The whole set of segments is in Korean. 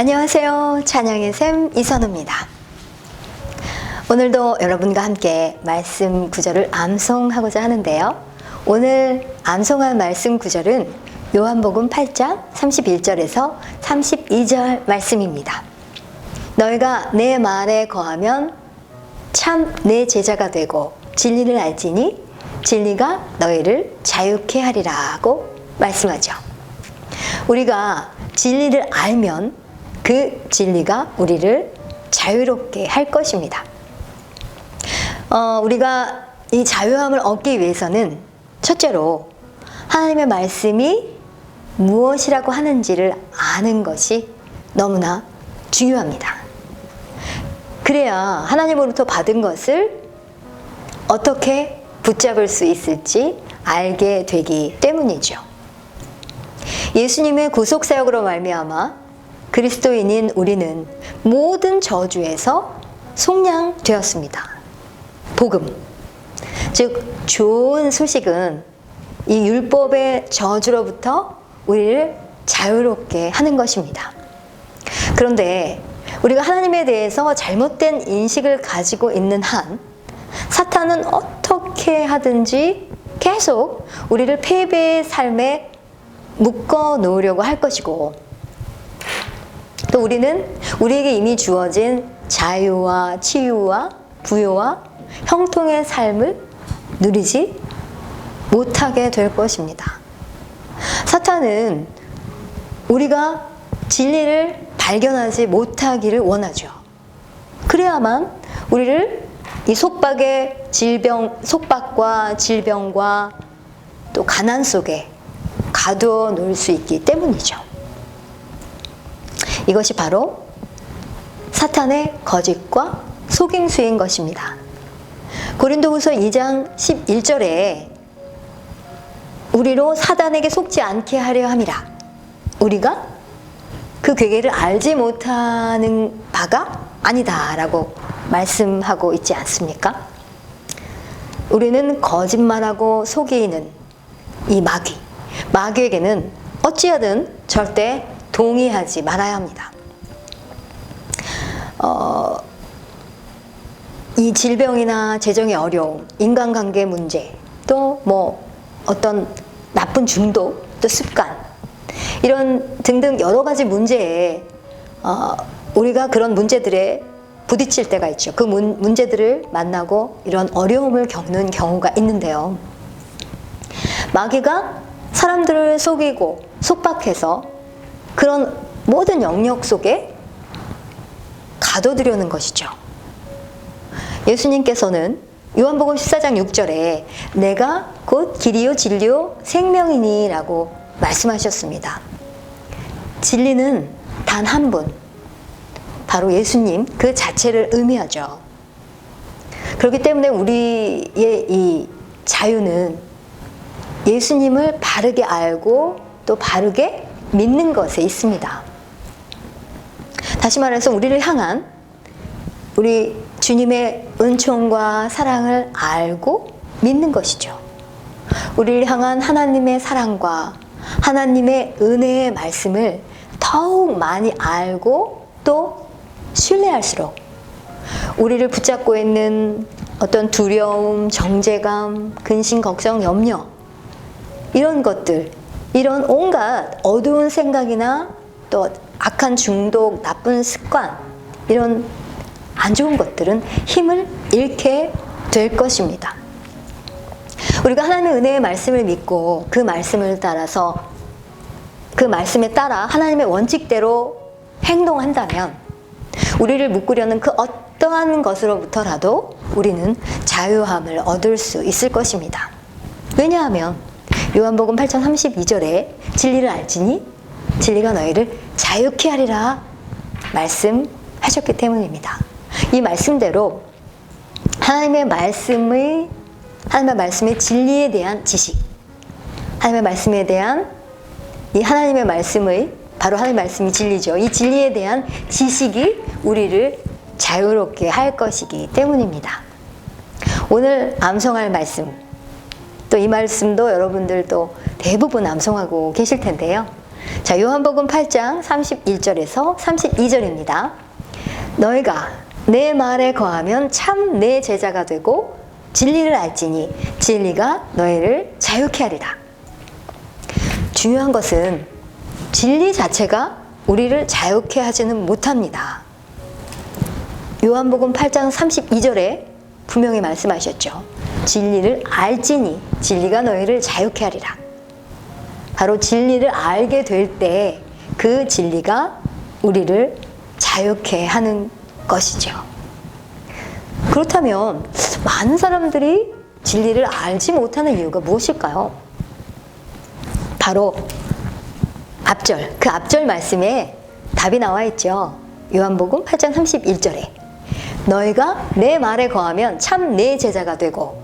안녕하세요. 찬양의 샘 이선우입니다. 오늘도 여러분과 함께 말씀 구절을 암송하고자 하는데요. 오늘 암송할 말씀 구절은 요한복음 8장 31절에서 32절 말씀입니다. 너희가 내 말에 거하면 참 내 제자가 되고 진리를 알지니 진리가 너희를 자유케 하리라고 말씀하죠. 우리가 진리를 알면 그 진리가 우리를 자유롭게 할 것입니다. 어, 우리가 이 자유함을 얻기 위해서는 첫째로 하나님의 말씀이 무엇이라고 하는지를 아는 것이 너무나 중요합니다. 그래야 하나님으로부터 받은 것을 어떻게 붙잡을 수 있을지 알게 되기 때문이죠. 예수님의 구속 사역으로 말미암아 그리스도인인 우리는 모든 저주에서 속량되었습니다. 복음. 즉 좋은 소식은 이 율법의 저주로부터 우리를 자유롭게 하는 것입니다. 그런데 우리가 하나님에 대해서 잘못된 인식을 가지고 있는 한 사탄은 어떻게 하든지 계속 우리를 패배의 삶에 묶어 놓으려고 할 것이고 또 우리는 우리에게 이미 주어진 자유와 치유와 부여와 형통의 삶을 누리지 못하게 될 것입니다. 사탄은 우리가 진리를 발견하지 못하기를 원하죠. 그래야만 우리를 이 속박의 질병, 속박과 질병과 또 가난 속에 가두어 놓을 수 있기 때문이죠. 이것이 바로 사탄의 거짓과 속임수인 것입니다. 고린도후서 2장 11절에 우리로 사단에게 속지 않게 하려 함이라. 우리가 그 괴계를 알지 못하는 바가 아니다라고 말씀하고 있지 않습니까? 우리는 거짓말하고 속이는 이 마귀, 마귀에게는 어찌하든 절대 동의하지 말아야 합니다. 어, 이 질병이나 재정의 어려움, 인간관계 문제, 또 뭐 어떤 나쁜 중독, 또 습관, 이런 등등 여러 가지 문제에 어, 우리가 그런 문제들에 부딪힐 때가 있죠. 그 문, 문제들을 만나고 이런 어려움을 겪는 경우가 있는데요. 마귀가 사람들을 속이고 속박해서 그런 모든 영역 속에 가둬들여는 것이죠. 예수님께서는 요한복음 14장 6절에 내가 곧 길이요 진리요 생명이니라고 말씀하셨습니다. 진리는 단 한 분, 바로 예수님 그 자체를 의미하죠. 그렇기 때문에 우리의 이 자유는 예수님을 바르게 알고 또 바르게 믿는 것에 있습니다. 다시 말해서 우리를 향한 우리 주님의 은총과 사랑을 알고 믿는 것이죠. 우리를 향한 하나님의 사랑과 하나님의 은혜의 말씀을 더욱 많이 알고 또 신뢰할수록 우리를 붙잡고 있는 어떤 두려움, 정제감, 근심, 걱정, 염려 이런 것들, 이런 온갖 어두운 생각이나 또 악한 중독, 나쁜 습관 이런 안 좋은 것들은 힘을 잃게 될 것입니다. 우리가 하나님의 은혜의 말씀을 믿고 그 말씀을 따라서 그 말씀에 따라 하나님의 원칙대로 행동한다면 우리를 묶으려는 그 어떠한 것으로부터라도 우리는 자유함을 얻을 수 있을 것입니다. 왜냐하면 요한복음 8장 32절에 진리를 알지니 진리가 너희를 자유케 하리라 말씀하셨기 때문입니다. 이 말씀대로 하나님의 말씀의 하나님의 말씀의 진리에 대한 지식, 하나님의 말씀에 대한 이 하나님의 말씀의 바로 하나님의 말씀이 진리죠. 이 진리에 대한 지식이 우리를 자유롭게 할 것이기 때문입니다. 오늘 암송할 말씀, 또 이 말씀도 여러분들도 대부분 암송하고 계실 텐데요. 자, 요한복음 8장 31절에서 32절입니다. 너희가 내 말에 거하면 참 내 제자가 되고 진리를 알지니 진리가 너희를 자유케 하리라. 중요한 것은 진리 자체가 우리를 자유케 하지는 못합니다. 요한복음 8장 32절에 분명히 말씀하셨죠. 진리를 알지니 진리가 너희를 자유케 하리라. 바로 진리를 알게 될 때 그 진리가 우리를 자유케 하는 것이죠. 그렇다면 많은 사람들이 진리를 알지 못하는 이유가 무엇일까요? 바로 앞절, 그 앞절 말씀에 답이 나와 있죠. 요한복음 8장 31절에 너희가 내 말에 거하면 참 내 제자가 되고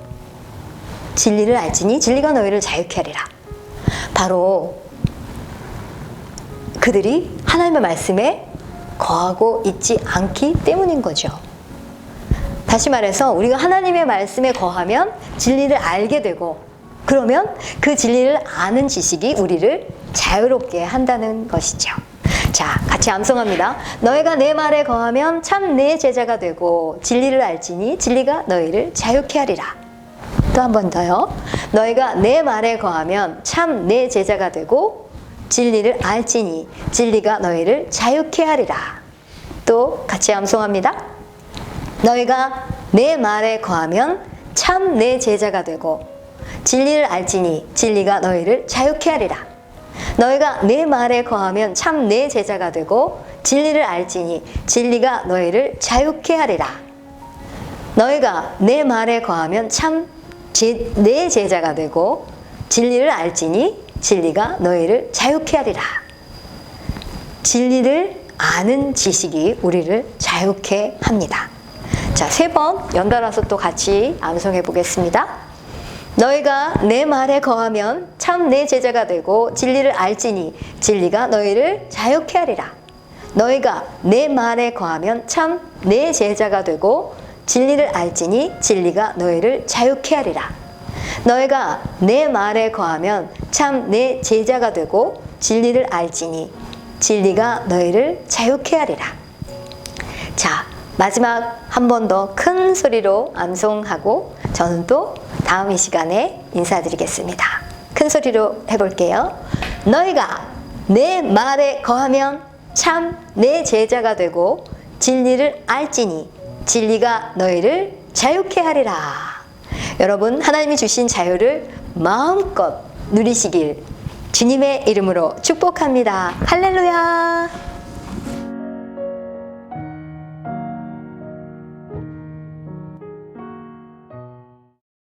진리를 알지니 진리가 너희를 자유케 하리라. 바로 그들이 하나님의 말씀에 거하고 있지 않기 때문인 거죠. 다시 말해서 우리가 하나님의 말씀에 거하면 진리를 알게 되고 그러면 그 진리를 아는 지식이 우리를 자유롭게 한다는 것이죠. 자, 같이 암송합니다. 너희가 내 말에 거하면 참 내 제자가 되고 진리를 알지니 진리가 너희를 자유케 하리라. 또 한 번 더요. 너희가 내 말에 거하면 참 내 제자가 되고 진리를 알지니 진리가 너희를 자유케 하리라. 또 같이 암송합니다. 너희가 내 말에 거하면 참 내 제자가 되고 진리를 알지니 진리가 너희를 자유케 하리라. 너희가 내 말에 거하면 참 내 제자가 되고 진리를 알지니 진리가 너희를 자유케 하리라. 너희가 내 말에 거하면 참 내 제자가 되고 진리를 알지니 진리가 너희를 자유케 하리라. 진리를 아는 지식이 우리를 자유케 합니다. 자, 세 번 연달아서 또 같이 암송해 보겠습니다. 너희가 내 말에 거하면 참 내 제자가 되고 진리를 알지니 진리가 너희를 자유케 하리라. 너희가 내 말에 거하면 참 내 제자가 되고 진리를 알지니 진리가 너희를 자유케 하리라. 너희가 내 말에 거하면 참 내 제자가 되고 진리를 알지니 진리가 너희를 자유케 하리라. 자, 마지막 한 번 더 큰 소리로 암송하고 저는 또 다음 이 시간에 인사드리겠습니다. 큰 소리로 해볼게요. 너희가 내 말에 거하면 참 내 제자가 되고 진리를 알지니 진리가 너희를 자유케 하리라. 여러분, 하나님이 주신 자유를 마음껏 누리시길 주님의 이름으로 축복합니다. 할렐루야!